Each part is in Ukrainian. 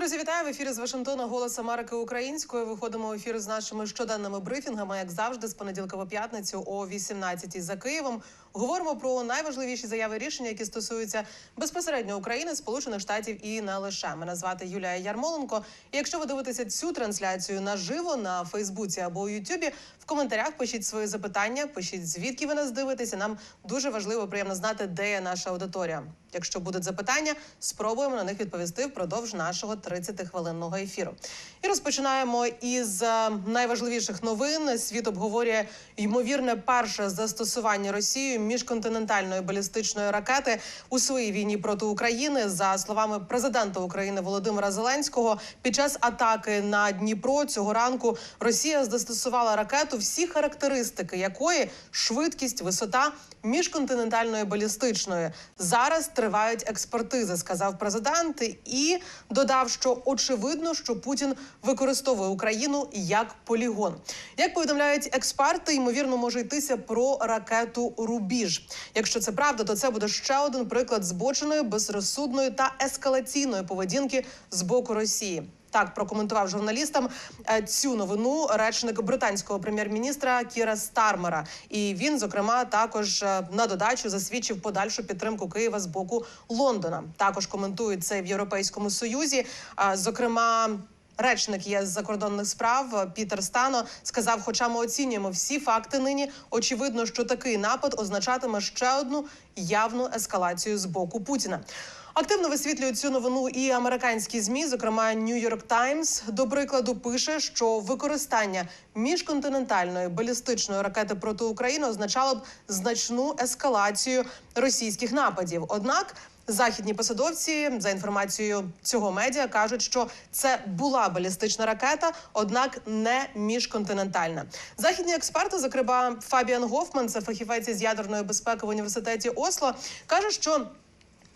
Друзі, вітаю в ефірі з Вашингтона. Голос Америки українською. Виходимо в ефір з нашими щоденними брифінгами, як завжди, з понеділка по п'ятницю о 18 за Києвом. Говоримо про найважливіші заяви рішення, які стосуються безпосередньо України, Сполучених Штатів і не лише. Мене звати Юлія Ярмоленко. І якщо ви дивитеся цю трансляцію наживо на Фейсбуці або у Ютубі, в коментарях пишіть свої запитання, пишіть звідки ви нас дивитеся. Нам дуже важливо, приємно знати, де є наша аудиторія. Якщо будуть запитання, спробуємо на них відповісти впродовж нашого 30-хвилинного ефіру. І розпочинаємо із е, найважливіших новин. Світ обговорює ймовірне перше застосування Росією міжконтинентальної балістичної ракети у своїй війні проти України. За словами президента України Володимира Зеленського, під час атаки на Дніпро цього ранку Росія застосувала ракету, всі характеристики якої швидкість, висота міжконтинентальної балістичної. Зараз тривають експертизи, сказав президент, і додав, що очевидно, що Путін використовує Україну як полігон. Як повідомляють експерти, ймовірно може йтися про ракету Рубіж. Якщо це правда, то це буде ще один приклад збоченої, безрозсудної та ескалаційної поведінки з боку Росії. Так прокоментував журналістам е, цю новину речник британського прем'єр-міністра Кіра Стармера. І він, зокрема, також е, на додачу засвідчив подальшу підтримку Києва з боку Лондона. Також коментують це в Європейському Союзі. Зокрема. Речник ЄС закордонних справ е, Пітер Стано сказав: хоча ми оцінюємо всі факти нині, очевидно, що такий напад означатиме ще одну явну ескалацію з боку Путіна. Активно висвітлюють цю новину і американські змі, зокрема New York Times, до прикладу, пише, що використання міжконтинентальної балістичної ракети проти України означало б значну ескалацію російських нападів. Однак західні посадовці, за інформацією цього медіа, кажуть, що це була балістична ракета, однак не міжконтинентальна. Західні експерти, зокрема Фабіан Гофман, це фахівець із ядерної безпеки в університеті Осло, каже, що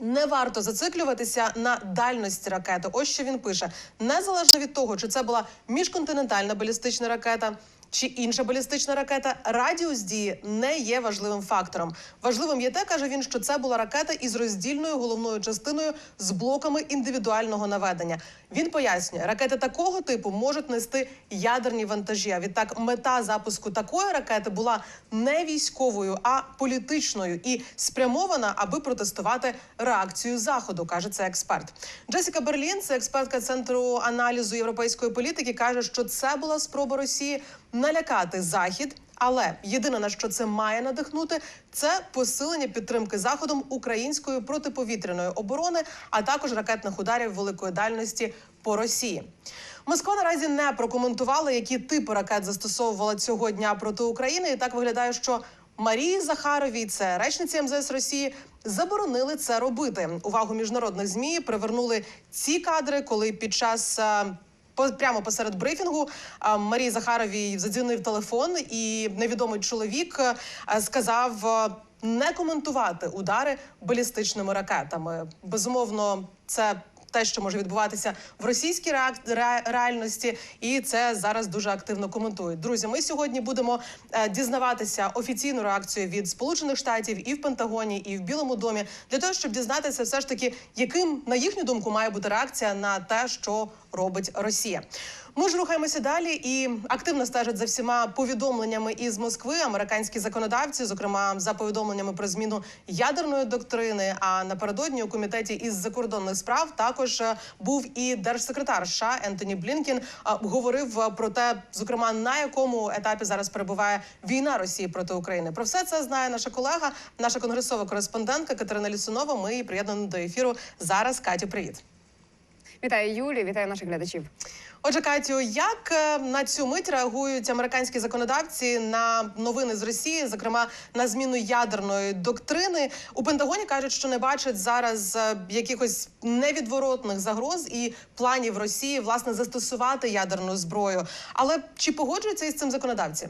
не варто зациклюватися на дальності ракети. Ось що він пише: незалежно від того, чи це була міжконтинентальна балістична ракета. Чи інша балістична ракета радіус дії не є важливим фактором. Важливим є те, каже він, що це була ракета із роздільною головною частиною з блоками індивідуального наведення. Він пояснює, ракети такого типу можуть нести ядерні вантажі. А відтак, мета запуску такої ракети була не військовою, а політичною і спрямована, аби протестувати реакцію заходу, каже це експерт. Джесіка Берлін, це експертка центру аналізу європейської політики, каже, що це була спроба Росії налякати захід. Але єдине на що це має надихнути, це посилення підтримки заходом української протиповітряної оборони, а також ракетних ударів великої дальності по Росії. Москва наразі не прокоментувала, які типи ракет застосовувала цього дня проти України. І так виглядає, що Марії Захаровій, це речниці МЗС Росії, заборонили це робити. Увагу міжнародних змі привернули ці кадри, коли під час. Прямо посеред брифінгу Марії Захаровій задзвонив телефон, і невідомий чоловік е, сказав е, не коментувати удари балістичними ракетами. Безумовно, це те, що може відбуватися в російській реальності, і це зараз дуже активно коментують. Друзі, ми сьогодні будемо е, дізнаватися офіційну реакцію від Сполучених Штатів і в Пентагоні, і в Білому домі для того, щоб дізнатися, все ж таки, яким на їхню думку має бути реакція на те, що робить Росія. Ми ж рухаємося далі і активно стежать за всіма повідомленнями із Москви. Американські законодавці, зокрема за повідомленнями про зміну ядерної доктрини. А напередодні у комітеті із закордонних справ також е, був і держсекретар США Ентоні Блінкін. е, Говорив е, про те, зокрема на якому етапі зараз перебуває війна Росії проти України. Про все це знає наша колега, наша конгресова кореспондентка Катерина Лісунова. Ми її приєднані до ефіру зараз. Катю, привіт. Вітаю Юлі, вітаю наших глядачів. Отже, Катю, як е, на цю мить реагують американські законодавці на новини з Росії, зокрема на зміну ядерної доктрини? У Пентагоні кажуть, що не бачать зараз е, якихось невідворотних загроз і планів Росії власне застосувати ядерну зброю. Але чи погоджуються із цим законодавці?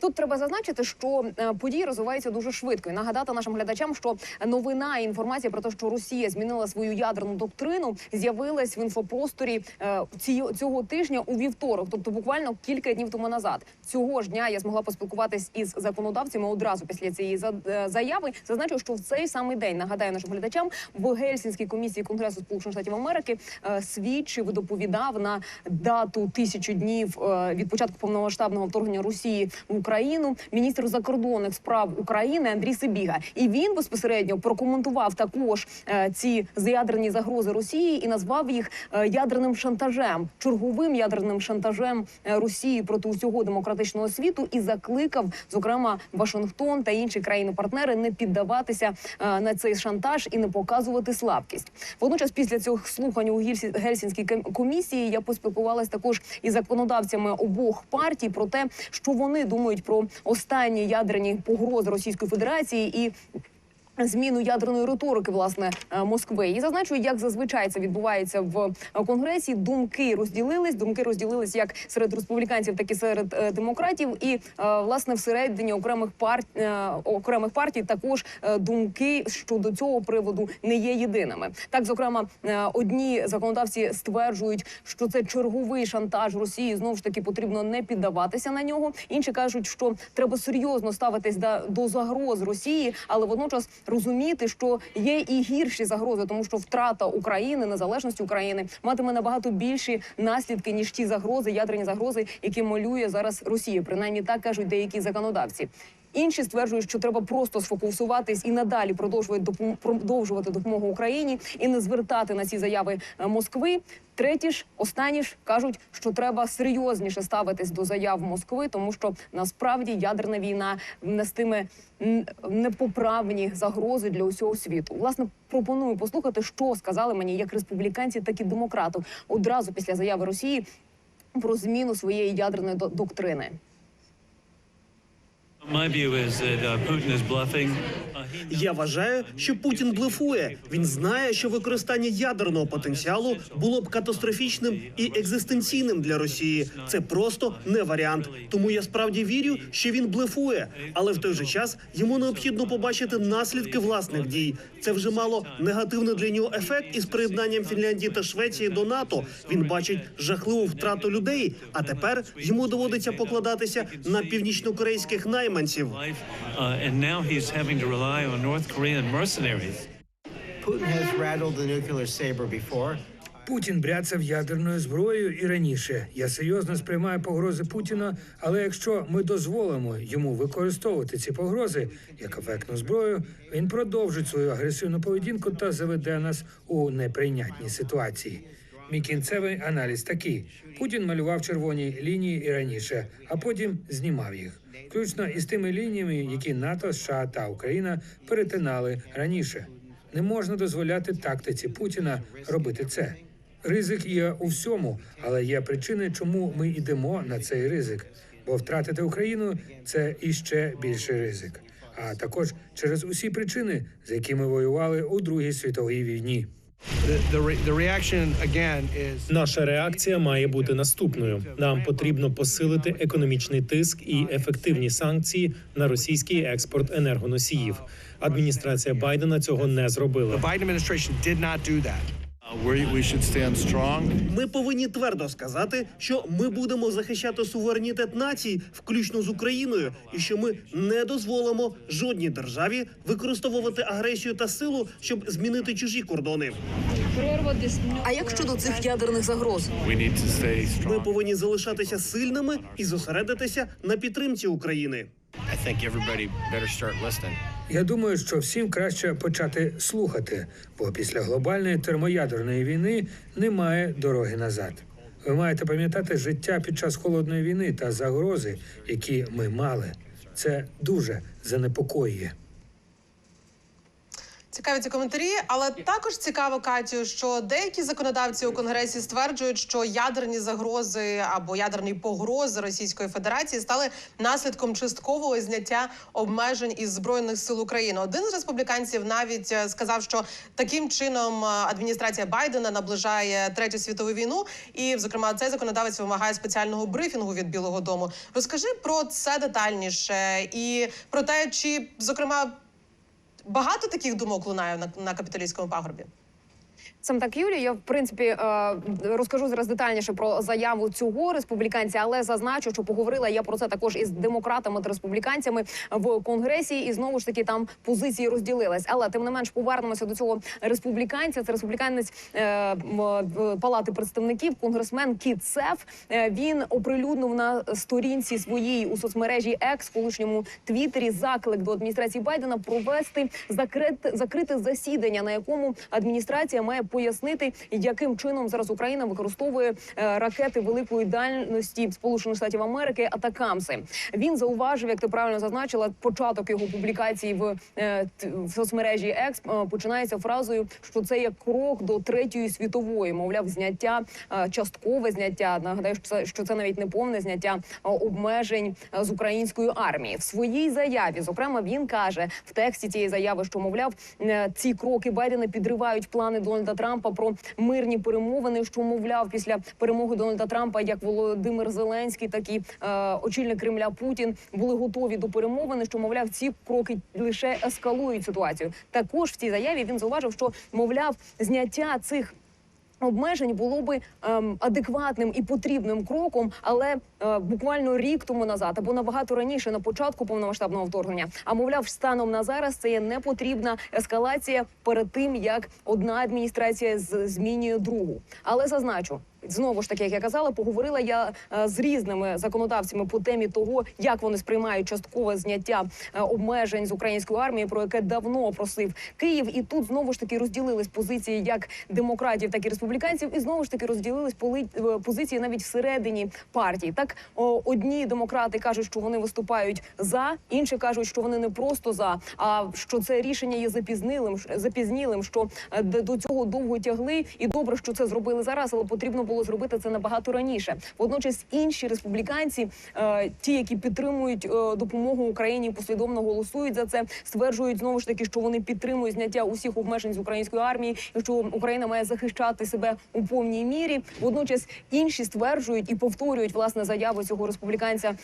Тут треба зазначити, що е, події розвиваються дуже швидко. І нагадати нашим глядачам, що новина і інформація про те, що Росія змінила свою ядерну доктрину, з'явилась в інфопросторі е, цього тижня у вівторок, тобто буквально кілька днів тому назад. Цього ж дня я змогла поспілкуватись із законодавцями одразу після цієї е, заяви. Зазначу, що в цей самий день нагадаю нашим глядачам в Гельсінській комісії Конгресу Сполучених Штатів Америки свідчив доповідав на дату тисячу днів від початку повномасштабного вторгнення Росії в Україну міністр закордонних справ України Андрій Сибіга. І він безпосередньо прокоментував також е, ці ядерні загрози Росії і назвав їх е, ядерним шантажем, черговим ядерним шантажем е, Росії проти усього демократичного світу і закликав, зокрема, Вашингтон та інші країни-партнери не піддаватися на цей шантаж і не показувати слабкість. Водночас, після цих слухань у Гельсінській комісії я поспілкувалась також із законодавцями обох партій про те, що вони думають про останні ядерні погрози Російської Федерації і. Зміну ядерної риторики власне е, Москви і зазначу, як зазвичай це відбувається в е, конгресі. Думки розділились. Думки розділились як серед республіканців, так і серед е, демократів. І власне всередині окремих парт е, окремих партій також думки щодо цього приводу не є єдиними. Так, зокрема, одні законодавці стверджують, що це черговий шантаж Росії. Знову ж таки потрібно не піддаватися на нього. Інші кажуть, що треба серйозно ставитись до загроз Росії, але водночас розуміти, що є і гірші загрози, тому що втрата України, незалежності України матиме набагато більші наслідки ніж ті загрози, ядерні загрози, які малює зараз Росія. Принаймні так кажуть деякі законодавці. Інші стверджують, що треба просто сфокусуватись і надалі продовжувати продовжувати допомогу Україні і не звертати на ці заяви е, Москви. Треті ж останні ж кажуть, що треба серйозніше ставитись до заяв Москви, тому що насправді ядерна війна нестиме непоправні загрози для усього світу. Власне, пропоную послухати, що сказали мені як республіканці, так і демократи одразу після заяви Росії про зміну своєї ядерної до- доктрини. My view is that uh, Putin is bluffing. Uh, he Я вважаю, що Путін блефує. Він знає, що використання ядерного потенціалу було б катастрофічним і екзистенційним для Росії. Це просто не варіант. Тому я справді вірю, що він блефує, але в той же час йому необхідно побачити наслідки власних дій. Це вже мало негативний для нього ефект із приєднанням Фінляндії та Швеції до НАТО. Він бачить жахливу втрату людей. А тепер йому доводиться покладатися на північнокорейських найманців. uh, and now he's having to rely on North Korean mercenaries. Putin has rattled the nuclear saber before. Путін бряцав ядерною зброєю і раніше. Я серйозно сприймаю погрози Путіна, але якщо ми дозволимо йому використовувати ці погрози як ефектну зброю, він продовжить свою агресивну поведінку та заведе нас у неприйнятні ситуації. Мій кінцевий аналіз такий: Путін малював червоні лінії і раніше, а потім знімав їх, включно із тими лініями, які НАТО, США та Україна перетинали раніше. Не можна дозволяти тактиці Путіна робити це. Ризик є у всьому, але є причини, чому ми йдемо на цей ризик. Бо втратити Україну це іще більший ризик. А також через усі причини, за які ми воювали у Другій світовій війні. Наша реакція має бути наступною. Нам потрібно посилити економічний тиск і ефективні санкції на російський експорт енергоносіїв. Адміністрація Байдена цього не зробила. Ми повинні твердо сказати, що ми будемо захищати суверенітет націй, включно з Україною, і що ми не дозволимо жодній державі використовувати агресію та силу, щоб змінити чужі кордони. А як щодо цих ядерних загроз? We need to stay Ми повинні залишатися сильними і зосередитися на підтримці України. Я думаю, що всім краще почати слухати, бо після глобальної термоядерної війни немає дороги назад. Ви маєте пам'ятати життя під час холодної війни та загрози, які ми мали. Це дуже занепокоює. Цікаві ці коментарі, але також цікаво, Катю, що деякі законодавці у конгресі стверджують, що ядерні загрози або ядерні погрози Російської Федерації стали наслідком часткового зняття обмежень із збройних сил України. Один з республіканців навіть е, сказав, що таким чином е, адміністрація Байдена наближає третю світову війну, і, зокрема, цей законодавець вимагає спеціального брифінгу від Білого Дому. Розкажи про це детальніше і про те, чи зокрема. Багато таких думок лунає на, на капітолійському пагорбі. Сам так Юлія, я в принципі е, розкажу зараз детальніше про заяву цього республіканця, але зазначу, що поговорила я про це також із демократами та республіканцями в конгресі, і знову ж таки там позиції розділились. Але тим не менш повернемося до цього республіканця. Це республіканець е, в палати представників, конгресмен Кіт Сеф. Е, він оприлюднив на сторінці своїй у соцмережі X, колишньому Твіттері, заклик до адміністрації Байдена провести закрите засідання, на якому адміністрація має пояснити, яким чином зараз Україна використовує е, ракети великої дальності Сполучених Штатів Америки Атакамси. Він зауважив, як ти правильно зазначила, початок його публікації в, е, в соцмережі X е, починається фразою, що це є крок до третьої світової, мовляв, зняття часткове зняття. Нагадаю, що це, навіть не повне зняття обмежень з української армії. В своїй заяві, зокрема, він каже в тексті цієї заяви, що мовляв, ці кроки Байдена підривають плани Дональда Трампа про мирні перемовини. Що мовляв, після перемоги Дональда Трампа, як Володимир Зеленський, так і е, очільник Кремля Путін були готові до перемовини. Що мовляв, ці кроки лише ескалують ситуацію. Також в цій заяві він зауважив, що мовляв, зняття цих обмежень було би ем, адекватним і потрібним кроком, але е, буквально рік тому назад або набагато раніше на початку повномасштабного вторгнення. А мовляв, станом на зараз це є непотрібна ескалація перед тим, як одна адміністрація змінює другу. Але зазначу. Знову ж таки, як я казала, поговорила я е, з різними законодавцями по темі того, як вони сприймають часткове зняття е, обмежень з української армії, про яке давно просив Київ. І тут знову ж таки розділились позиції як демократів, так і республіканців, і знову ж таки розділились е, позиції навіть всередині партії. Так одні демократи кажуть, що вони виступають за, інші кажуть, що вони не просто за, а що це рішення є запізнилим, запізнілим, що до цього довго тягли, і добре, що це зробили зараз, але потрібно було зробити це набагато раніше. Водночас інші республіканці, е, ті, які підтримують е, допомогу Україні, послідовно голосують за це, стверджують знову ж таки, що вони підтримують зняття усіх обмежень з української армії, і що Україна має захищати себе у повній мірі. Водночас інші стверджують і повторюють власне заяву цього республіканця.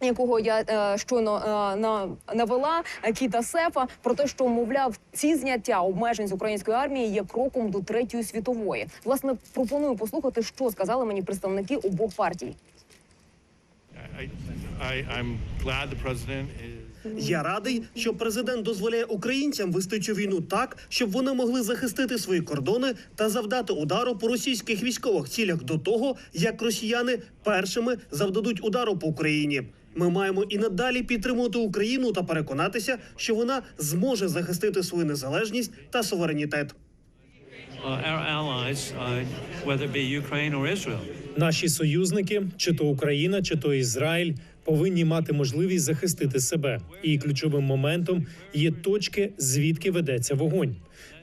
Якого я е, щойно е, на навела Кіта Сефа про те, що мовляв, ці зняття обмежень з української армії є кроком до третьої світової. Власне, пропоную послухати, що сказали мені представники обох партій. I, I, I'm glad the president is. Я радий, що президент дозволяє українцям вести цю війну так, щоб вони могли захистити свої кордони та завдати удару по російських військових цілях до того, як росіяни першими завдадуть удару по Україні. Ми маємо і надалі підтримувати Україну та переконатися, що вона зможе захистити свою незалежність та суверенітет. Uh, uh, Наші союзники, чи то Україна, чи то Ізраїль, повинні мати можливість захистити себе. І ключовим моментом є точки, звідки ведеться вогонь.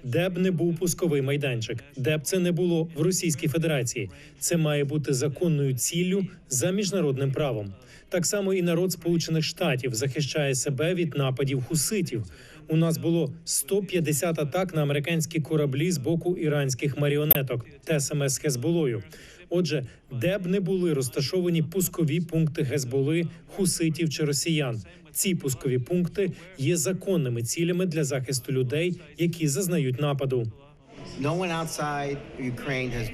Де б не був пусковий майданчик, де б це не було в Російській Федерації, це має бути законною ціллю за міжнародним правом. Так само і народ Сполучених Штатів захищає себе від нападів хуситів. У нас було 150 атак на американські кораблі з боку іранських маріонеток, те саме з Хезболою. Отже, де б не були розташовані пускові пункти Гезболи, хуситів чи росіян, ці пускові пункти є законними цілями для захисту людей, які зазнають нападу.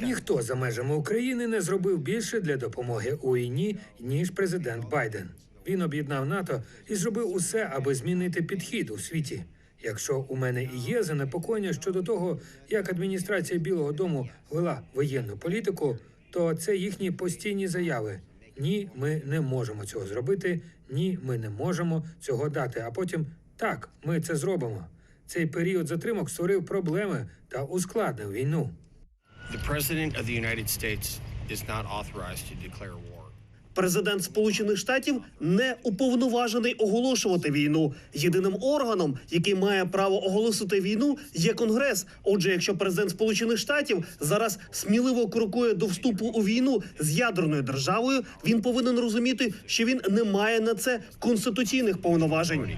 Ніхто за межами України не зробив більше для допомоги у війні, ніж президент Байден. Він об'єднав НАТО і зробив усе, аби змінити підхід у світі. Якщо у мене і є занепокоєння щодо того, як адміністрація Білого Дому вела воєнну політику, то це їхні постійні заяви. Ні, ми не можемо цього зробити. Ні, ми не можемо цього дати. А потім так, ми це зробимо. Цей період затримок створив проблеми та ускладнив війну. The President of the United States is not authorized to declare war. Президент Сполучених Штатів не уповноважений оголошувати війну. Єдиним органом, який має право оголосити війну, є Конгрес. Отже, якщо президент Сполучених Штатів зараз сміливо крокує до вступу у війну з ядерною державою, він повинен розуміти, що він не має на це конституційних повноважень.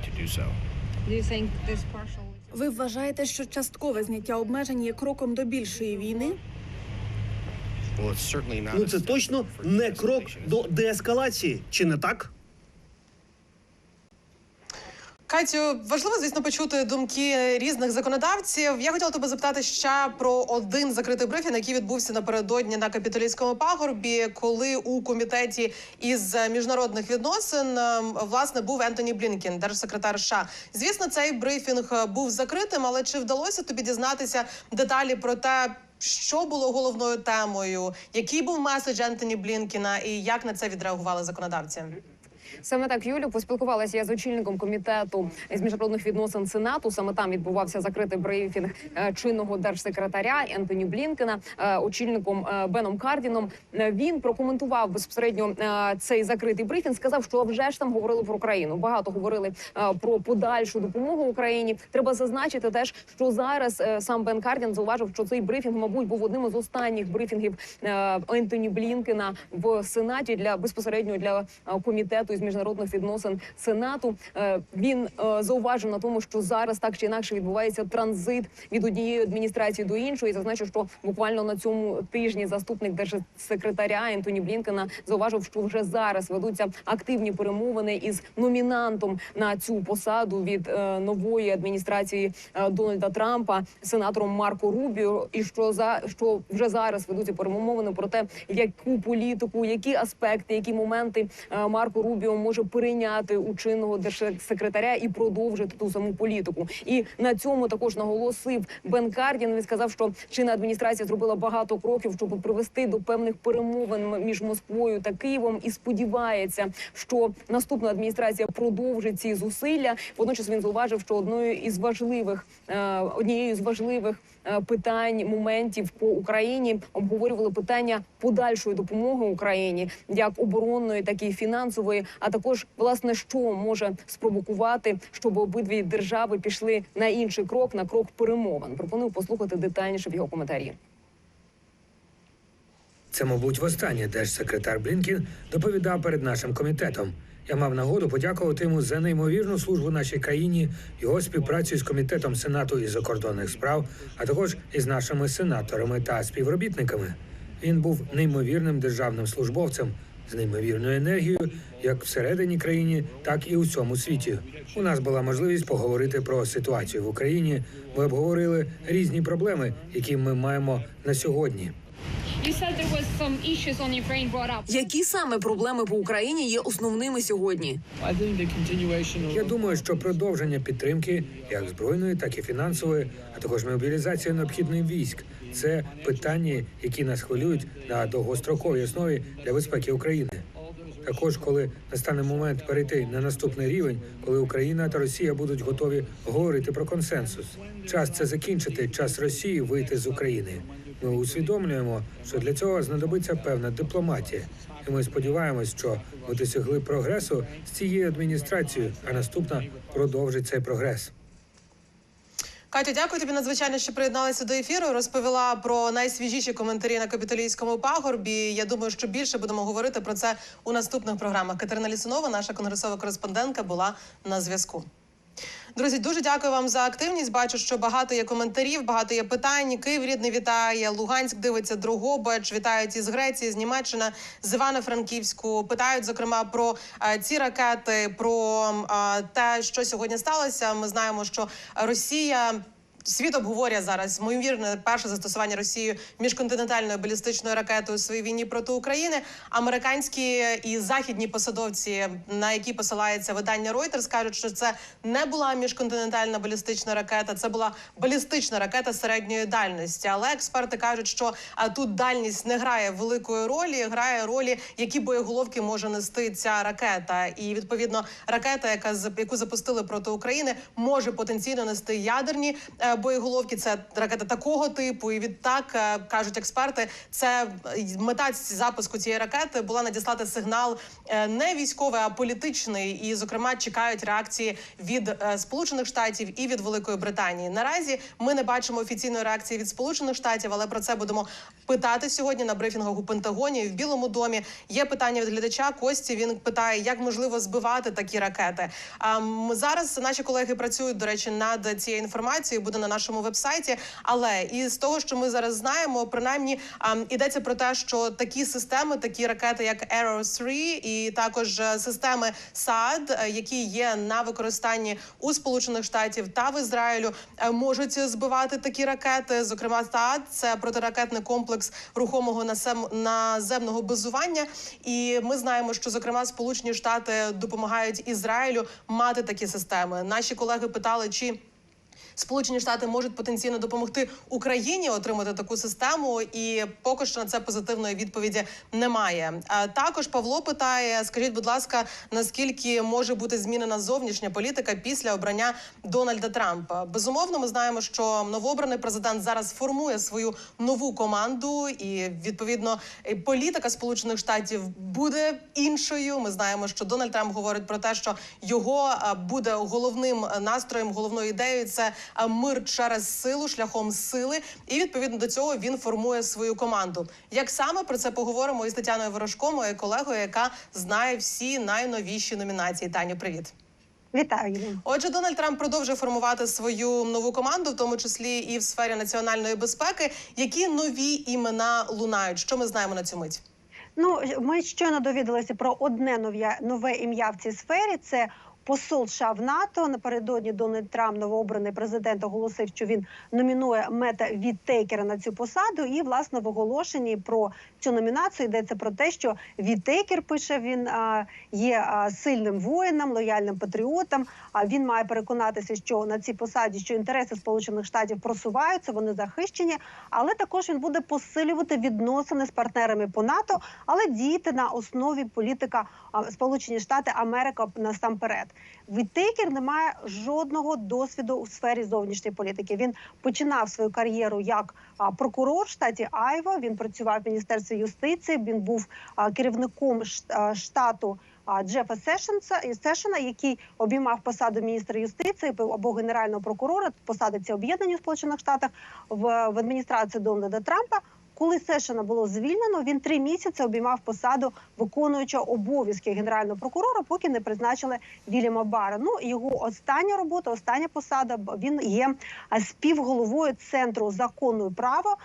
Ви вважаєте, що часткове зняття обмежень є кроком до більшої війни? Ну це точно не крок до деескалації, чи не так? Катю, важливо, звісно, почути думки різних законодавців. Я хотіла тебе запитати ще про один закритий брифінг, який відбувся напередодні на капітолійському пагорбі, коли у комітеті із міжнародних відносин ем, власне був Ентоні Блінкен, держсекретар США. Звісно, цей брифінг був закритим, але чи вдалося тобі дізнатися деталі про те? Що було головною темою? Який був меседж Ентоні Блінкіна, і як на це відреагували законодавці? Саме так Юлю поспілкувалася я з очільником комітету з міжнародних відносин Сенату. Саме там відбувався закритий брифінг е, чинного держсекретаря Ентоні Блінкена, е, очільником е, Беном Кардіном. Він прокоментував безпосередньо цей закритий брифінг. Сказав, що вже ж там говорили про Україну. Багато говорили про подальшу допомогу Україні. Треба зазначити теж, що зараз сам Бен Кардін зауважив, що цей брифінг, мабуть, був одним із останніх брифінгів Ентоні Блінкена в Сенаті для безпосередньо для комітету із міжнародних відносин Сенату. Е, Він е, зауважив на тому, що зараз так чи інакше відбувається транзит від однієї адміністрації до іншої. Зазначив, що буквально на цьому тижні заступник держсекретаря Ентоні Блінкена зауважив, що вже зараз ведуться активні перемовини із номінантом на цю посаду від е, нової адміністрації Дональда Трампа, сенатором Марко Рубіо, і що за що вже зараз ведуться перемовини про те, яку політику, які аспекти, які моменти Марко Рубіо може перейняти у чинного держсекретаря і продовжити ту саму політику. І на цьому також наголосив Бен Кардін. Він сказав, що чинна адміністрація зробила багато кроків, щоб привести до певних перемовин між Москвою та Києвом, і сподівається, що наступна адміністрація продовжить ці зусилля. Водночас він зауважив, що одною із важливих е, однією з важливих е, питань моментів по Україні обговорювали питання подальшої допомоги Україні, як оборонної, так і фінансової. А також власне що може спровокувати, щоб обидві держави пішли на інший крок, на крок перемовин. Пропоную послухати детальніше в його коментарі. Це, мабуть, востаннє держсекретар Блінкін доповідав перед нашим комітетом. Я мав нагоду подякувати йому за неймовірну службу нашій країні, його співпрацю з комітетом Сенату і закордонних справ, а також із нашими сенаторами та співробітниками. Він був неймовірним державним службовцем з неймовірною енергією, як всередині країни, так і у всьому світі. У нас була можливість поговорити про ситуацію в Україні. Ми обговорили різні проблеми, які ми маємо на сьогодні. Які саме проблеми по Україні є основними сьогодні? Я думаю, що продовження підтримки, як збройної, так і фінансової, а також мобілізація необхідних військ це питання, які нас хвилюють на довгостроковій основі для безпеки України. Також, коли настане момент перейти на наступний рівень, коли Україна та Росія будуть готові говорити про консенсус, час це закінчити, час Росії вийти з України. Ми усвідомлюємо, що для цього знадобиться певна дипломатія, і ми сподіваємось, що ми досягли прогресу з цією адміністрацією, а наступна продовжить цей прогрес. Катю, дякую тобі надзвичайно, що приєдналася до ефіру. Розповіла про найсвіжіші коментарі на капітолійському пагорбі. Я думаю, що більше будемо говорити про це у наступних програмах. Катерина Лісунова, наша конгресова кореспондентка, була на зв'язку. Друзі, дуже дякую вам за активність. Бачу, що багато є коментарів, багато є питань. Київ рідний вітає. Луганськ дивиться Дрогобич. Вітають із Греції, з Німеччини, з Івано-Франківську. Питають зокрема про е, ці ракети, про е, те, що сьогодні сталося. Ми знаємо, що Росія. Світ обговорює зараз ймовірне перше застосування Росією міжконтинентальної балістичної ракети у своїй війні проти України. Американські і західні посадовці, на які посилається видання Reuters, кажуть, що це не була міжконтинентальна балістична ракета, це була балістична ракета середньої дальності. Але експерти кажуть, що тут дальність не грає великої ролі, грає ролі, які боєголовки може нести ця ракета. І відповідно ракета, яка яку запустили проти України, може потенційно нести ядерні е, боєголовки. Це ракета такого типу. І відтак е, кажуть експерти, це е, мета запуску цієї ракети була надіслати сигнал е, не військовий, а політичний. І, зокрема, чекають реакції від Сполучених Штатів і від Великої Британії. Наразі ми не бачимо офіційної реакції від Сполучених Штатів, але про це будемо питати сьогодні на брифінгах у Пентагоні в Білому домі. Є питання від глядача Кості. Він питає, як можливо збивати такі ракети. А зараз наші колеги працюють до речі над цією інформацією. Буде на нашому вебсайті. Але із того, що ми зараз знаємо, принаймні йдеться про те, що такі системи, такі ракети, як Arrow 3 і також е, системи САД, е, які є на використанні у Сполучених Штатів та в Ізраїлю, е, можуть збивати такі ракети. Зокрема, САД – це протиракетний комплекс рухомого наземного базування. І ми знаємо, що зокрема Сполучені Штати допомагають Ізраїлю мати такі системи. Наші колеги питали, чи Сполучені Штати можуть потенційно допомогти Україні отримати таку систему, і поки що на це позитивної відповіді немає. А також Павло питає: скажіть, будь ласка, наскільки може бути змінена зовнішня політика після обрання Дональда Трампа? Безумовно, ми знаємо, що новообраний президент зараз формує свою нову команду, і відповідно політика Сполучених Штатів буде іншою. Ми знаємо, що Дональд Трамп говорить про те, що його буде головним настроєм, головною ідеєю це мир через силу, шляхом сили. І відповідно до цього він формує свою команду. Як саме про це поговоримо із Тетяною Ворожко, моєю колегою, яка знає всі найновіші номінації. Таню, привіт. Вітаю, Отже, Дональд Трамп продовжує формувати свою нову команду, в тому числі і в сфері національної безпеки. Які нові імена лунають? Що ми знаємо на цю мить? Ну ми щойно довідалися про одне нове ім'я в цій сфері. Це посол США в НАТО. Напередодні Дональд Трамп, новообраний президент, оголосив, що він номінує мета Віттейкера на цю посаду. І власне в оголошенні про цю номінацію йдеться про те, що Віттейкер пише він є сильним воїном, лояльним патріотом. А він має переконатися, що на цій посаді що інтереси Сполучених Штатів просуваються, вони захищені, але також він буде посилювати відносини з партнерами по НАТО, але діяти на основі політика Сполучені Штати Америка насамперед. Віттейкер не має жодного досвіду у сфері зовнішньої політики. Він починав свою кар'єру як прокурор в штаті Айва. Він працював в міністерстві юстиції. Він був керівником штату. Джефа Сешенса Сешена, який обіймав посаду міністра юстиції або генерального прокурора, посади ці об'єднані в Сполучених Штатах в адміністрації Дональда Трампа. Коли Сешена було звільнено, він три місяці обіймав посаду виконуючого обов'язки генерального прокурора, поки не призначили Вільяма Бара. Ну його остання робота, остання посада. Він є співголовою центру закону права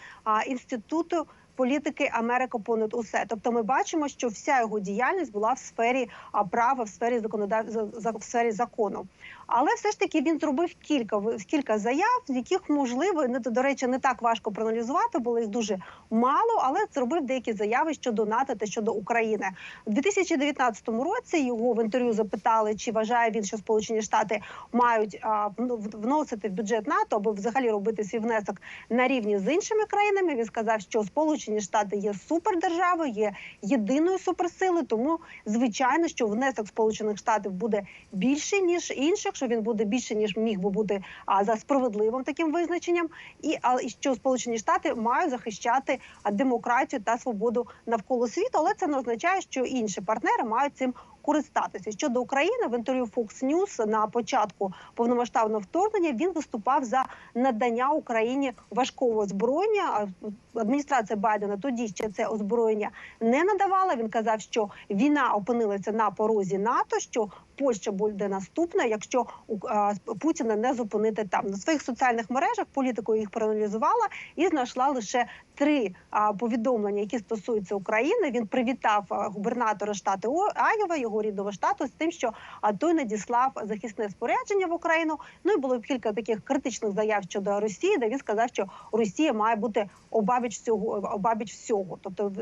інституту. Політики Америка понад усе, тобто ми бачимо, що вся його діяльність була в сфері права, в сфері законодав... за- за- в сфері закону. Але все ж таки він зробив кілька кілька заяв, з яких можливо не до речі не так важко проаналізувати, було їх дуже мало, але зробив деякі заяви щодо НАТО та щодо України. У 2019 році його в інтерв'ю запитали, чи вважає він, що Сполучені Штати мають а, вносити в бюджет НАТО або взагалі робити свій внесок на рівні з іншими країнами. Він сказав, що Сполучені Штати є супердержавою, є єдиною суперсилою. Тому звичайно, що внесок Сполучених Штатів буде більший ніж інших, що він буде більше ніж міг би бути а, за справедливим таким визначенням, і а і що Сполучені Штати мають захищати демократію та свободу навколо світу, але це не означає, що інші партнери мають цим користатися. Щодо України в інтерв'ю Fox News на початку повномасштабного вторгнення він виступав за надання Україні важкого озброєння. Адміністрація Байдена тоді ще це озброєння не надавала. Він казав, що війна опинилася на порозі НАТО. що Польща буде наступна, якщо Путіна не зупинити там на своїх соціальних мережах. Політику їх проаналізувала і знайшла лише три повідомлення, які стосуються України. Він привітав губернатора штату Айова, його рідного штату, з тим, що той надіслав захисне спорядження в Україну. Ну і було кілька таких критичних заяв щодо Росії, де він сказав, що Росія має бути обабіч всього, обабіч всього, тобто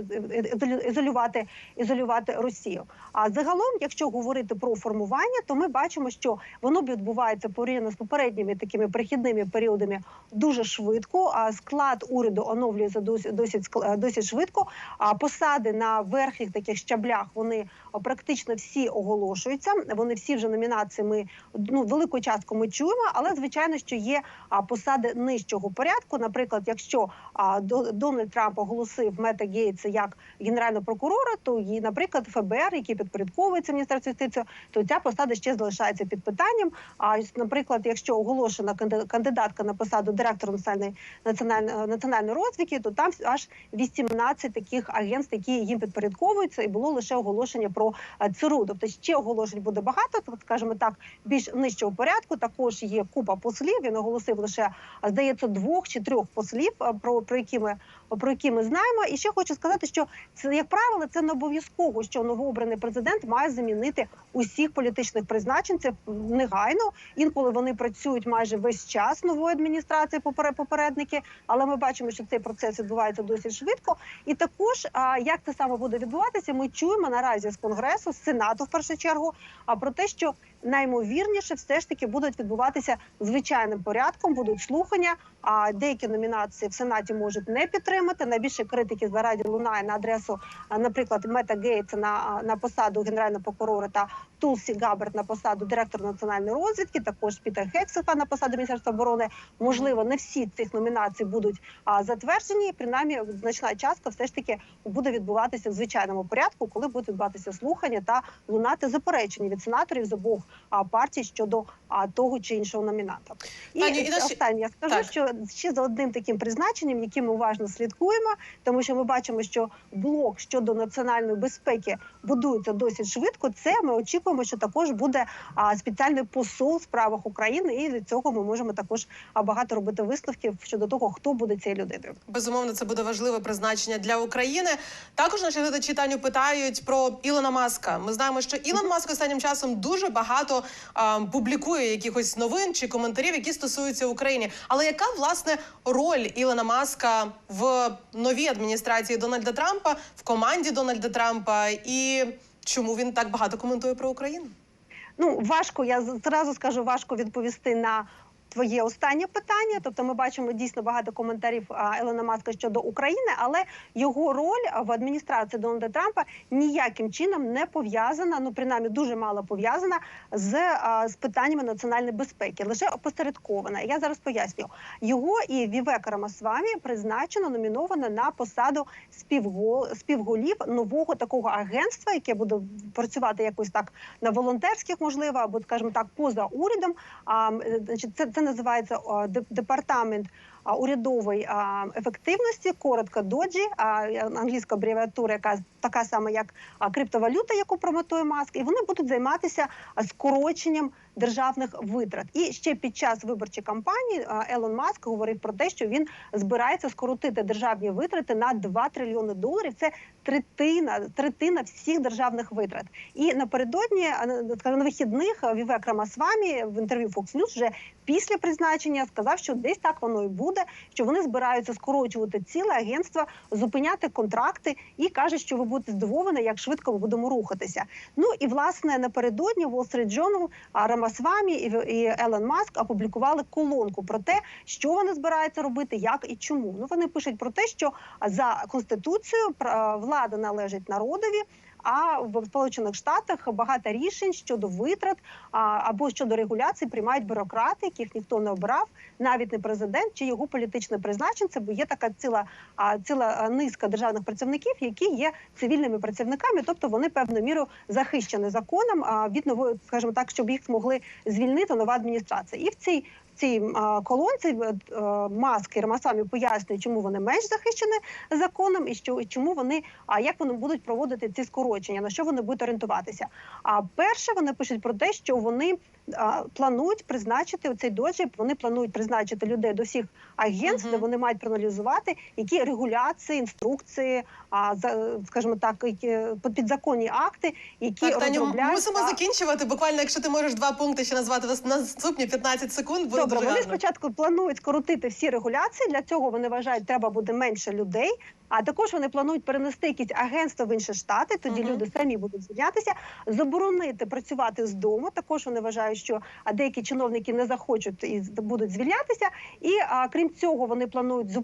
ізолю- ізолювати, ізолювати Росію. А загалом, якщо говорити про формування то ми бачимо, що воно відбувається порівняно з попередніми такими перехідними періодами дуже швидко. А склад уряду оновлюється досить досить досить швидко. А посади на верхніх таких щаблях вони практично всі оголошуються. Вони всі вже номінації. Ми ну велику частку ми чуємо, але звичайно, що є посади нижчого порядку. Наприклад, якщо Дональд Трамп оголосив Мета Гейтса як генерального прокурора, то і, наприклад, ФБР, який підпорядковується міністерству юстиції, то ця посада ще залишається під питанням. А наприклад, якщо оголошена канди- кандидатка на посаду директора національної національної, розвідки, то там аж 18 таких агентств, які їм підпорядковуються, і було лише оголошення про е, ЦРУ. Тобто ще оголошень буде багато, Тобто, скажімо так, більш нижчого порядку. Також є купа послів. Він оголосив лише здається двох чи трьох послів, про, про які ми про які ми знаємо. І ще хочу сказати, що це як правило, це не обов'язково, що новообраний президент має замінити усіх політичних призначенців негайно. Інколи вони працюють майже весь час нової адміністрації попере- попередники, але ми бачимо, що цей процес відбувається досить швидко. І також як це саме буде відбуватися, ми чуємо наразі з конгресу, з сенату в першу чергу. А про те, що наймовірніше все ж таки будуть відбуватися звичайним порядком, будуть слухання. А деякі номінації в сенаті можуть не підтримати. Найбільше критики зараді лунає на адресу, наприклад, Мета Гейтса на, на посаду генерального прокурора та Тулсі Габерт на посаду директора національної розвідки. Також Пітер Хексета на посаду міністерства оборони. Можливо, не всі цих номінацій будуть затверджені. Принаймні, значна частка все ж таки буде відбуватися в звичайному порядку, коли будуть відбуватися слухання та лунати заперечення від сенаторів з обох партій щодо того чи іншого номіната. І, Пані, останнє я скажу, Так. що ще за одним таким призначенням, яким ми уважно слідкуємо, тому що ми бачимо, що блок щодо національної безпеки будується досить швидко. Це ми очікуємо, що також буде спеціальний посол в справах України, і від цього ми можемо також багато робити висновків щодо того, хто буде цією людиною. Безумовно, це буде важливе призначення для України. Також наші глядачі Таню питають про Ілона Маска. Ми знаємо, що Ілон Маск останнім часом дуже багато а, публікує якихось новин чи коментарів, які стосуються України. Але яка власне роль Ілона Маска в новій адміністрації Дональда Трампа, в команді Дональда Трампа, і чому він так багато коментує про Україну? Ну важко, я зразу скажу, важко відповісти на. Твоє останнє питання, тобто ми бачимо дійсно багато коментарів Елона Маска щодо України, але його роль в адміністрації Дональда Трампа ніяким чином не пов'язана, ну принаймні дуже мало пов'язана з, з питаннями національної безпеки, лише опосередкована. Я зараз поясню його і Вівека Рамасвамі призначено номіновано на посаду співгол співголів нового такого агентства, яке буде працювати якось так на волонтерських, можливо, або скажімо так, поза урядом. А е, значить, це, це називається департамент. Урядової ефективності, коротко доджі, англійська абревіатура, яка така сама, як криптовалюта, яку промотує Маск, і вони будуть займатися скороченням державних витрат. І ще під час виборчої кампанії Елон Маск говорив про те, що він збирається скоротити державні витрати на 2 трильйони доларів. Це третина, третина всіх державних витрат. І напередодні на- вихідних Вівек Рамасвамі в інтерв'ю Fox News вже після призначення сказав, що десь так воно і буде, що вони збираються скорочувати ціле агентство, зупиняти контракти і каже, що ви будете здивована, як швидко ми будемо рухатися. Ну і власне напередодні Wall Street Journal, Рамасвамі і, і Елон Маск опублікували колонку про те, що вони збираються робити, як і чому. Ну вони пишуть про те, що за конституцією влада належить народові. А в Сполучених Штатах багато рішень щодо витрат або щодо регуляцій приймають бюрократи, яких ніхто не обрав, навіть не президент чи його політичне призначенце, бо є така ціла ціла низка державних працівників, які є цивільними працівниками, тобто вони певною мірою захищені законом від нової, скажімо так, щоб їх змогли звільнити нова адміністрація. І в цій а, колонці е, е, маски Рамасамі пояснюють, чому вони менш захищені законом, і що і чому вони а як вони будуть проводити ці скорочення, на що вони будуть орієнтуватися. А перше вони пишуть про те, що вони планують призначити цей доджі. Вони планують призначити людей до всіх агентств, де вони мають проаналізувати, які регуляції, інструкції, а скажімо так, підзаконні акти, які Так, Таню, мусимо закінчувати. Буквально, якщо ти можеш два пункти ще назвати наступні 15 секунд, буде Добре, дуже вони гарно. спочатку планують скоротити всі регуляції. Для цього вони вважають, треба буде менше людей. А також вони планують перенести якісь агентства в інші штати. Тоді Мгм. люди самі будуть звільнятися, заборонити працювати з дому. Також вони вважають, що деякі чиновники не захочуть і будуть звільнятися. І а, крім цього, вони планують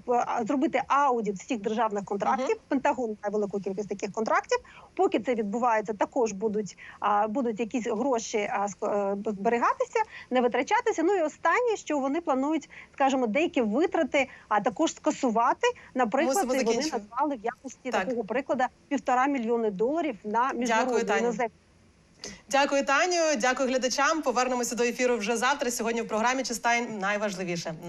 зробити аудит всіх державних контрактів. Пентагон має велику кількість таких контрактів. Поки це відбувається, також будуть а, будуть якісь гроші а, е, зберігатися, не витрачатися. Ну і останнє, що вони планують, скажімо, деякі витрати, а також скасувати. Наприклад, вони. Назвали в якості Так. такого прикладу півтора мільйони доларів на міжнародну іноземну Дякую, Таню. Дякую глядачам. Повернемося до ефіру вже завтра. Сьогодні в програмі Чистайн найважливіше. На